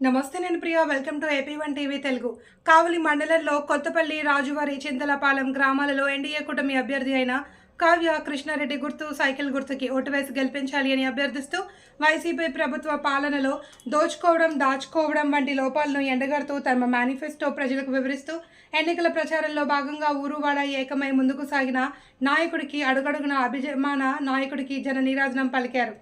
నమస్తే నేను Priya welcome to A P one TV Telugu. Kavali మండలంలో కొత్తపల్లి రాజువారి చింతలపాలెం గ్రామాలలో ఎన్డీఏ కూటమి అభ్యర్థి అయిన కావ్య కృష్ణారెడ్డి గుర్తు సైకిల్ గుర్తుకి ఓటు వేసి గెలిపించాలి అని అభ్యర్థిస్తూ వైసీపీ ప్రభుత్వ పాలనలో దోచుకోవడం దాచుకోవడం వంటి లోపాలను ఎండగడుతూ తమ మేనిఫెస్టో ప్రజలకు వివరిస్తూ ఎన్నికల ప్రచారంలో భాగంగా ఊరువాడ ఏకమై ముందుకు సాగిన నాయకుడికి అడుగడుగున అభిమాన నాయకుడికి జన నీరాజనం పలికారు.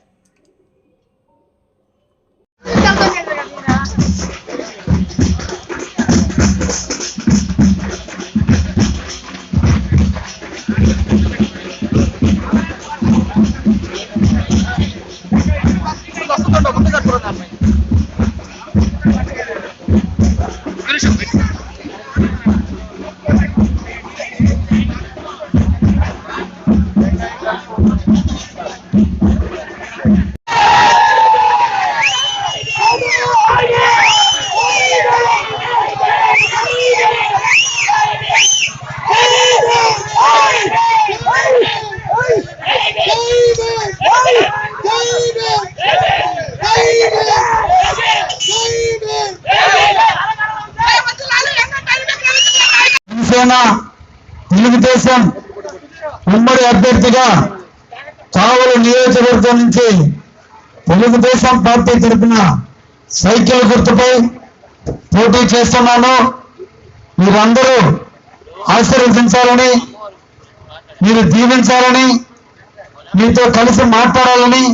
జనసేన తెలుగుదేశం ఉమ్మడి అభ్యర్థిగా కావలి నియోజకవర్గం నుంచి తెలుగుదేశం పార్టీ తరఫున సైకిల్ గుర్తుపై పోటీ చేస్తున్నాను. మీరందరూ ఆశీర్వదించాలని మీరు దీవించాలని మీతో కలిసి మాట్లాడాలని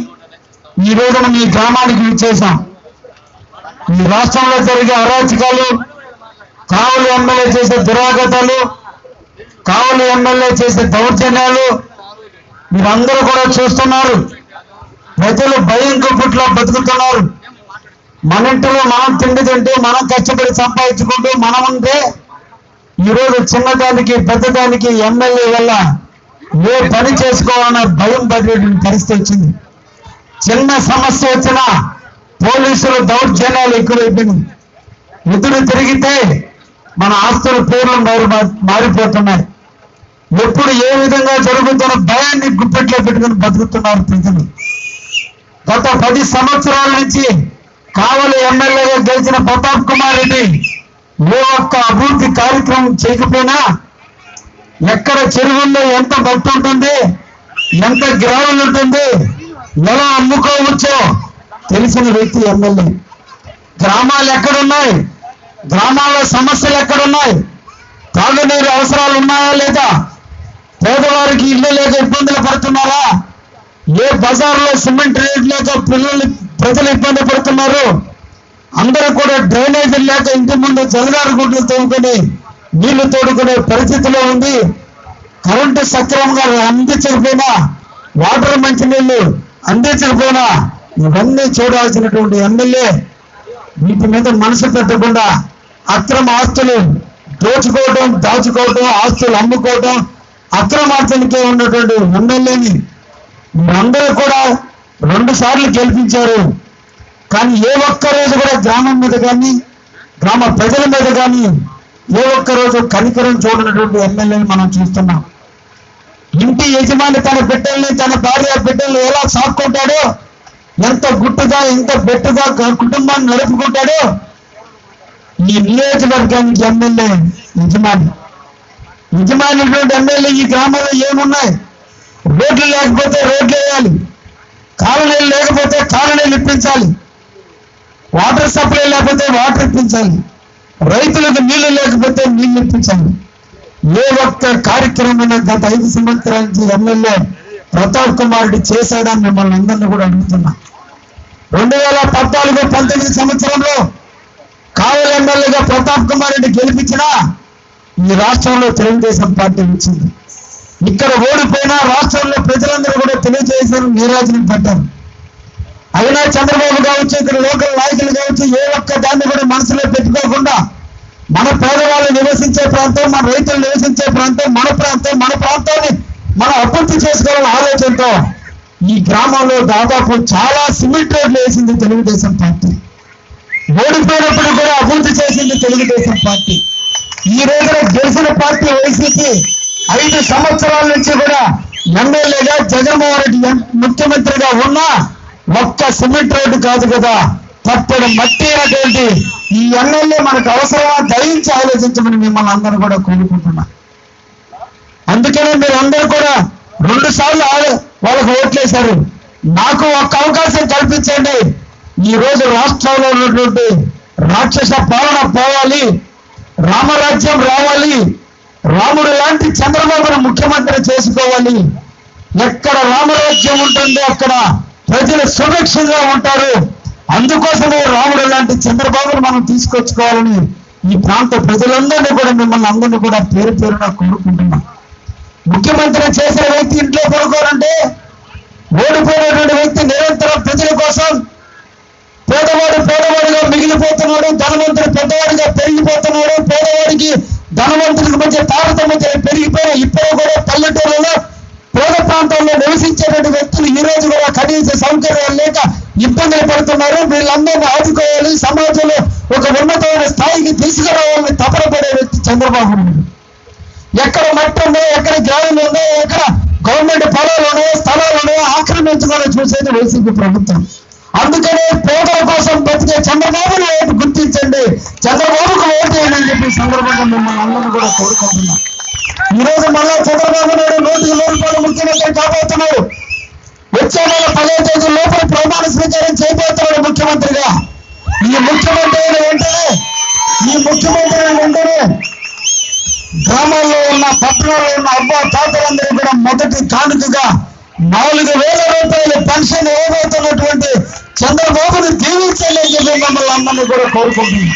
ఈ రోజున మీ గ్రామానికి విచ్చేసాం ఈ రాష్ట్రంలో జరిగే అరాచకాలు కావలి ఎమ్మెల్యే చేసే దురాగతాలు కావలి ఎమ్మెల్యే చేసే దౌర్జన్యాలు మీరందరూ కూడా చూస్తున్నారు. ప్రజలు భయం గుప్పుట్లో బతుకుతున్నారు. మన ఇంటిలో మనం తిండి తింటూ మనం కష్టపడి సంపాదించుకుంటూ మనం ఉంటే ఈరోజు చిన్నదానికి పెద్దదానికి ఎమ్మెల్యే వల్ల ఏ పని చేసుకోవాలన్న భయం పడేటువంటి పరిస్థితి వచ్చింది. చిన్న సమస్య వచ్చినా పోలీసులు దౌర్జన్యాలు ఎక్కువైపోయినాయి. ఎదురు తిరిగితే మన ఆస్తులు పేర్లు మారి మారిపోతున్నాయి. ఎప్పుడు ఏ విధంగా జరుగుతున్న భయాన్ని గుప్పెట్లో పెట్టుకుని బతుకుతున్నారు ప్రజలు. గత పది సంవత్సరాల నుంచి కావలి ఎమ్మెల్యేగా గెలిచిన ప్రతాప్ కుమార్ రెడ్డి ఏ ఒక్క అభివృద్ధి కార్యక్రమం చేయకపోయినా ఎక్కడ చెరువుల్లో ఎంత మట్టి ఉంటుంది ఎంత గ్రావెల్ ఉంటుంది ఎలా అమ్ముకోవచ్చో తెలిసిన వ్యక్తి ఎమ్మెల్యే. గ్రామాలు ఎక్కడున్నాయి? గ్రామాల్లో సమస్యలు ఎక్కడున్నాయి? తాగునీరు అవసరాలు ఉన్నాయా లేదా? పేదవారికి ఇల్లు లేక ఇబ్బందులు పడుతున్నారా? ఏ బజార్లో సిమెంట్ రేట్ లేక పిల్లలు ప్రజలు ఇబ్బంది పడుతున్నారు? అందరూ కూడా డ్రైనేజీ లేక ఇంటి ముందు జలదారు గుడ్లు తోముకొని నీళ్ళు తోడుకునే పరిస్థితిలో ఉంది. కరెంటు సక్రమంగా అందించకపోయినా వాటర్ మంచినీళ్ళు అందించకపోయినా ఇవన్నీ చూడాల్సినటువంటి ఎమ్మెల్యే వీటి మీద మనసు పెట్టకుండా అక్రమ ఆస్తులు దోచుకోవడం దాచుకోవడం ఆస్తులు అమ్ముకోవడం అక్రమార్జనకే ఉన్నటువంటి ఎమ్మెల్యేని అందరూ కూడా రెండు సార్లు గెలిపించారు. కానీ ఏ ఒక్క రోజు కూడా గ్రామం మీద కానీ గ్రామ ప్రజల మీద కానీ ఏ ఒక్క రోజు కనికరం చూడనటువంటి ఎమ్మెల్యేని మనం చూస్తున్నాం. ఇంటి యజమాని తన బిడ్డల్ని తన భార్య బిడ్డల్ని ఎలా సాక్కుంటాడో ఎంత గుట్టుగా ఎంత బెట్టుగా కుటుంబాన్ని నడుపుకుంటాడో ఈ నియోజకవర్గానికి ఎమ్మెల్యే యజమాని. యజమానిటువంటి ఎమ్మెల్యే ఈ గ్రామంలో ఏమున్నాయి? రోడ్లు లేకపోతే రోడ్లు వేయాలి. కాలనీలు లేకపోతే కాలనీలు ఇప్పించాలి. వాటర్ సప్లై లేకపోతే వాటర్ ఇప్పించాలి. రైతులకు నీళ్ళు లేకపోతే నీళ్ళు ఇప్పించాలి. ఏ ఒక్క కార్యక్రమం గత ఐదు సంవత్సరానికి ఎమ్మెల్యే ప్రతాప్ కుమార్ రెడ్డి చేశాడని మిమ్మల్ని అందరినీ కూడా అడుగుతున్నా. రెండు వేల పద్నాలుగు పంతొమ్మిది సంవత్సరంలో ఎమ్మెల్యేగా ప్రతాప్ కుమార్ రెడ్డి గెలిపించినా ఈ రాష్ట్రంలో తెలుగుదేశం పార్టీ వచ్చింది. ఇక్కడ ఓడిపోయినా రాష్ట్రంలో ప్రజలందరూ కూడా తెలియజేసిన నీరాజనం పడ్డారు. అయినా చంద్రబాబు కావచ్చు ఇక్కడ లోకల్ నాయకులు కావచ్చు ఏ ఒక్క దాన్ని కూడా మనసులో పెట్టుకోకుండా మన పేదవాళ్ళు నివసించే ప్రాంతం మన రైతులు నివసించే ప్రాంతం మన ప్రాంతం మన ప్రాంతాన్ని మనం అభివృద్ధి చేసుకోవాలనే ఆలోచనతో ఈ గ్రామంలో దాదాపు చాలా సిమెంట్ రోడ్లు వేసింది తెలుగుదేశం పార్టీ. ఓడిపోయినప్పుడు కూడా అభివృద్ధి చేసింది తెలుగుదేశం పార్టీ. ఈ రోజున గెలిచిన పార్టీ వైసీపీ ఐదు సంవత్సరాల నుంచి కూడా ఎమ్మెల్యేగా జగన్మోహన్ రెడ్డి ముఖ్యమంత్రిగా ఉన్నా ఒక్క సిమెంట్ రోడ్డు కాదు కదా తప్పుడు మట్టి అనేటువంటి ఈ ఎమ్మెల్యే మనకు అవసరమా దయించి ఆలోచించమని మిమ్మల్ని అందరూ కూడా కోరుకుంటున్నా. అందుకనే మీరు అందరూ కూడా రెండు సార్లు వాళ్ళకు ఓట్లేశారు. నాకు ఒక్క అవకాశం కల్పించండి. ఈ రోజు రాష్ట్రంలో ఉన్నటువంటి రాక్షస పాలన పోవాలి రామరాజ్యం రావాలి రాముడు లాంటి చంద్రబాబును ముఖ్యమంత్రి చేసుకోవాలి. ఎక్కడ రామరాజ్యం ఉంటుందో అక్కడ ప్రజలు సురక్షితంగా ఉంటారు. అందుకోసమే రాముడు లాంటి చంద్రబాబును మనం తీసుకొచ్చుకోవాలని ఈ ప్రాంత ప్రజలందరినీ కూడా మిమ్మల్ని అందరినీ కూడా పేరు పేరున కోరుకుంటున్నాం. ముఖ్యమంత్రి చేసే వ్యక్తి ఇంట్లో పడుకోవాలంటే ఓడిపోయినటువంటి వ్యక్తి నిరంతరం ప్రజల కోసం ధనవంతుడు పెద్దవాడిగా పెరిగిపోతున్నాడు. పేదవాడికి ధనవంతుడికి మధ్య తారతమ్యం పెరిగిపోయిన ఇప్పుడు కూడా పల్లెటూరులో పేద ప్రాంతాల్లో నివసించేటువంటి వ్యక్తులు ఈ రోజు కూడా కనీస సౌకర్యాలు లేక ఇబ్బందులు పడుతున్నారు. వీళ్ళందరినీ ఆదుకోవాలి. సమాజంలో ఒక ఉన్నతమైన స్థాయికి తీసుకురావాలని తపనపడే వ్యక్తి చంద్రబాబు నాయుడు. ఎక్కడ మట్టి ఉందో ఎక్కడ గ్రామం ఉందో ఎక్కడ గవర్నమెంట్ పొలాలు ఉన్నాయో స్థలాలు ఉన్నాయో ఆక్రమించుకొని చూసేది వైసీపీ ప్రభుత్వం. అందుకనే పేదల కోసం బతికే చంద్రబాబును ఓటు గుర్తించండి. చంద్రబాబుకు ఓటు వేయండి అని చెప్పి సందర్భంగా మిమ్మల్ని అందరూ కూడా కోరుకుంటున్నా. ఈరోజు మళ్ళా చంద్రబాబు నాయుడు నూటికి నూరు రూపాయలు ముఖ్యమంత్రి కాబోతున్నాడు. వచ్చే నెల పదో తేదీ లోపల ప్రమాణ స్వీకారం చేయబోతున్నాడు ముఖ్యమంత్రిగా. ఈ ముఖ్యమంత్రి అయిన వెంటనే ఈ ముఖ్యమంత్రి అయిన వెంటనే గ్రామాల్లో ఉన్న పట్టణాల్లో ఉన్న అబ్బా తాతలందరూ కూడా మొదటి కానుకగా నాలుగు వేల రూపాయలు పెన్షన్ ఇవ్వబోతున్నటువంటి చంద్రబాబును దీవించాలని చెప్పి మమ్మల్ని అందరినీ కూడా కోరుకుంటున్నాం.